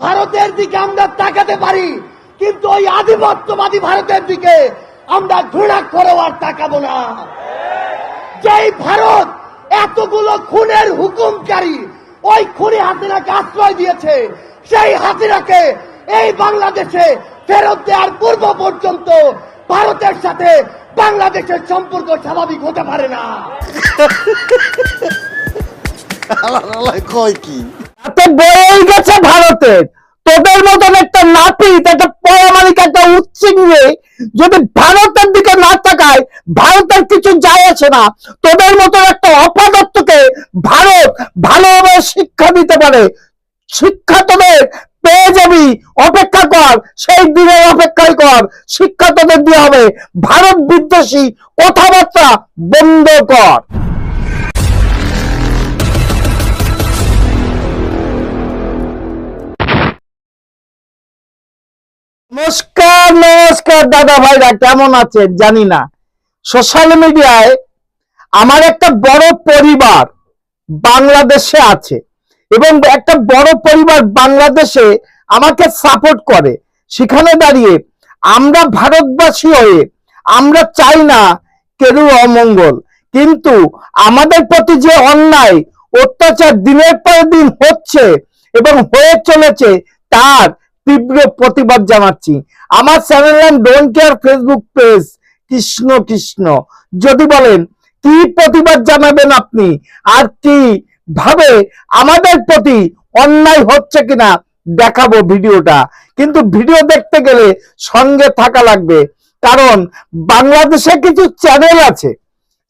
ভারতের দিকে আমরা তাকাতে পারি, কিন্তু ওই আধিপত্যবাদী ভারতের দিকে আমরা ঘৃণা করেও আর তাকাবো না। যেই ভারত এতগুলো খুনের হুকুমকারী ওই খুনি হাসিনাকে আশ্রয় দিয়েছে, সেই হাসিনাকে এই বাংলাদেশে ফেরত দেওয়ার পূর্ব পর্যন্ত ভারতের সাথে বাংলাদেশের সম্পর্ক স্বাভাবিক হতে পারে না। কয় কি? বয়েই গেছে ভারতের তোদের মতন একটা নাপিত একটা পরামানিক একটা উচ্চিঙ্গে যদি ভারতের দিকে না তাকায়, ভারতের কিছু যায় না। তোদের মতন একটা ভারত ভালোভাবে শিক্ষা দিতে পারে। শিক্ষা তোদের পেয়ে যাবি, অপেক্ষা কর, সেই দিনের অপেক্ষায় কর। শিক্ষা তোদের দিয়ে হবে। ভারত বিদ্বেষী কথাবার্তা বন্ধ কর। নমস্কার নমস্কার, দাদা ভাইরা, কেমন আছেন? জানি না। সোশ্যাল মিডিয়ায় আমার একটা বড় পরিবার বাংলাদেশে আছে এবং একটা বড় পরিবার বাংলাদেশে আমাকে সাপোর্ট করে। সেখানে দাঁড়িয়ে আমরা ভারতবাসী হয়ে আমরা চাই না কেউ অমঙ্গল, কিন্তু আমাদের প্রতি যে অন্যায়, অত্যাচার দিনের পর দিন হচ্ছে এবং হয়ে চলেছে, তার তীব্র প্রতিবাদ জানাচ্ছি। আমার চ্যানেল নাম don't care Facebook page Krishna Krishna. যদি বলেন, কি প্রতিবাদ জানাবেন আপনি? আর কি ভাবে আমাদের প্রতি অন্যায় হচ্ছে কিনা দেখাবো ভিডিওটা। কিন্তু ভিডিও দেখতে গেলে সঙ্গে থাকা লাগবে। কারণ বাংলাদেশে কিছু চ্যানেল আছে।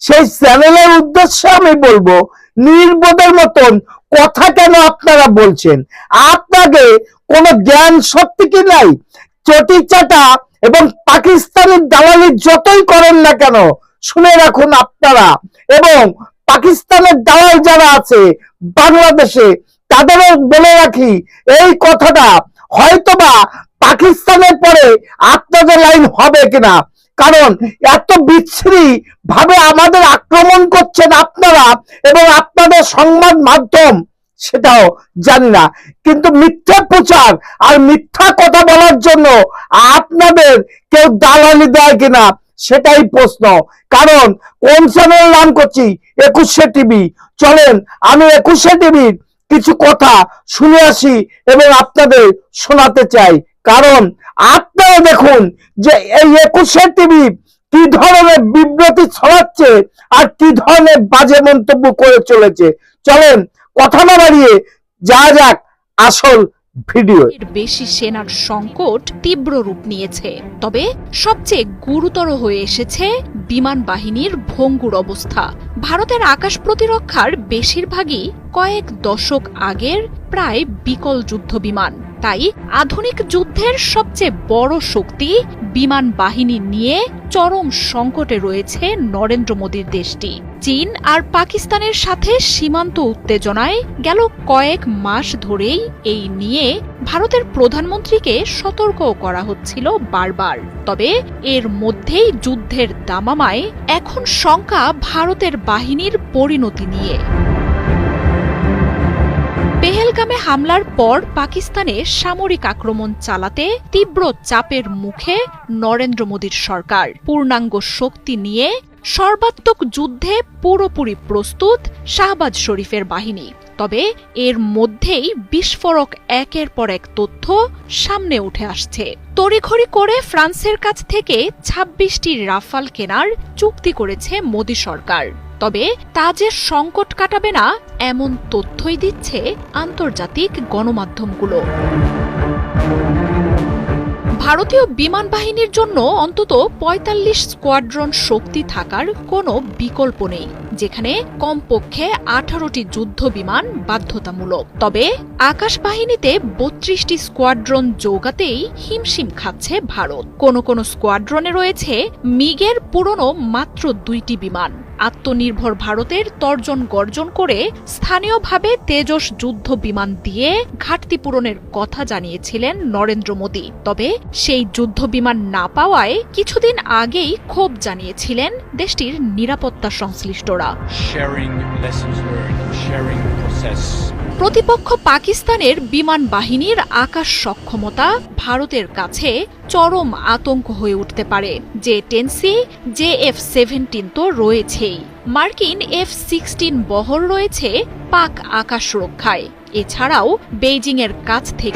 সেই চ্যানেলের উদ্দেশ্যে আমি বলব নির্বোধের মতন কথা কেন আপনারা বলছেন? আপনাকে কোনো জ্ঞান সত্যি কি নাই? চটি চাটা এবং পাকিস্তানের দালালি যতই করেন না কেন, শুনে রাখুন আপনারা। এবং পাকিস্তানের দালাল যারা আছে বাংলাদেশে, তাদেরও বলে রাখি, এই কথাটা হয়তোবা পাকিস্তানের পরে আপনাদের লাইন হবে কিনা? কারণ এত বিচ্ছিরি ভাবে আমাদের আক্রমণ করছেন আপনারা এবং আপনাদের সংবাদ মাধ্যম, সেটাও জানি না। কিন্তু মিথ্যা প্রচার আর মিথ্যা কথা বলার জন্য আপনাদের কেউ দালালি দেয় কিনা, সেটাই প্রশ্ন। কারণ কোন চ্যানেল নাম করছি? একুশে টিভি। চলেন, আমি একুশে টিভির কিছু কথা শুনে আসি এবং আপনাদের শোনাতে চাই। কারণ আপনারা দেখুন যে এই একুশে টিভি কি ধরনের বিব্রতি ছড়াচ্ছে আর কি ধরনের বাজে মন্তব্য করে চলেছে। চলেন, কথা না বাড়িয়ে যা যাক আসল ভিডিও। বেশি সেনার সংকট তীব্র রূপ নিয়েছে। তবে সবচেয়ে গুরুতর হয়ে এসেছে বিমান বাহিনীর ভঙ্গুর অবস্থা। ভারতের আকাশ প্রতিরক্ষার বেশিরভাগই কয়েক দশক আগের প্রায় বিকল যুদ্ধ বিমান তাই আধুনিক যুদ্ধের সবচেয়ে বড় শক্তি বিমান বাহিনী নিয়ে চরম সংকটে রয়েছে নরেন্দ্র মোদীর দেশটি। চীন আর পাকিস্তানের সাথে সীমান্ত উত্তেজনায় গেল কয়েক মাস ধরেই এই নিয়ে ভারতের প্রধানমন্ত্রীকে সতর্ক করা হচ্ছিল বারবার। তবে এর মধ্যেই যুদ্ধের দামামায় এখন শঙ্কা ভারতের বাহিনীর পরিণতি নিয়ে। পেহেলগামে হামলার পর পাকিস্তানে সামরিক আক্রমণ চালাতে তীব্র চাপের মুখে নরেন্দ্র মোদীর সরকার। পূর্ণাঙ্গ শক্তি নিয়ে সর্বাত্মক যুদ্ধে পুরোপুরি প্রস্তুত শাহবাজ শরীফের বাহিনী। তবে এর মধ্যেই বিস্ফোরক একের পর এক তথ্য সামনে উঠে আসছে। তড়িঘড়ি করে ফ্রান্সের কাছ থেকে ছাব্বিশটি রাফাল কেনার চুক্তি করেছে মোদী সরকার। তবে তা যে সংকট কাটাবে না, এমন তথ্যই দিচ্ছে আন্তর্জাতিক গণমাধ্যমগুলো। ভারতীয় বিমান বাহিনীর জন্য অন্তত ৪৫ স্কোয়াড্রন শক্তি থাকার কোনো বিকল্প নেই, যেখানে কমপক্ষে আঠারোটি যুদ্ধ বিমান বাধ্যতামূলক। তবে আকাশ বাহিনীতে বত্রিশটি স্কোয়াড্রন যোগাতেই হিমশিম খাচ্ছে ভারত। কোনো কোনো স্কোয়াড্রনে রয়েছে মিগের পুরনো মাত্র দুইটি বিমান। আত্মনির্ভর ভারতের তর্জন গর্জন করে স্থানীয়ভাবে তেজস যুদ্ধ বিমান দিয়ে ঘাটতি পূরণের কথা জানিয়েছিলেন নরেন্দ্র মোদী। তবে সেই যুদ্ধ বিমান না পাওয়ায় কিছুদিন আগেই ক্ষোভ জানিয়েছিলেন দেশটির নিরাপত্তা সংশ্লিষ্টরা। প্রতিপক্ষ পাকিস্তানের বিমান বাহিনীর আকাশ সক্ষমতা ভারতের কাছে চরম আতঙ্ক হয়ে উঠতে পারে। যে টেনসি জে এফ সেভেন্টিন তো রয়েছেই। মার্কিন এফ সিক্সটিন বহর রয়েছে পাক আকাশ রক্ষায়। এছাড়াও বেইজিংয়ের কাছ থেকে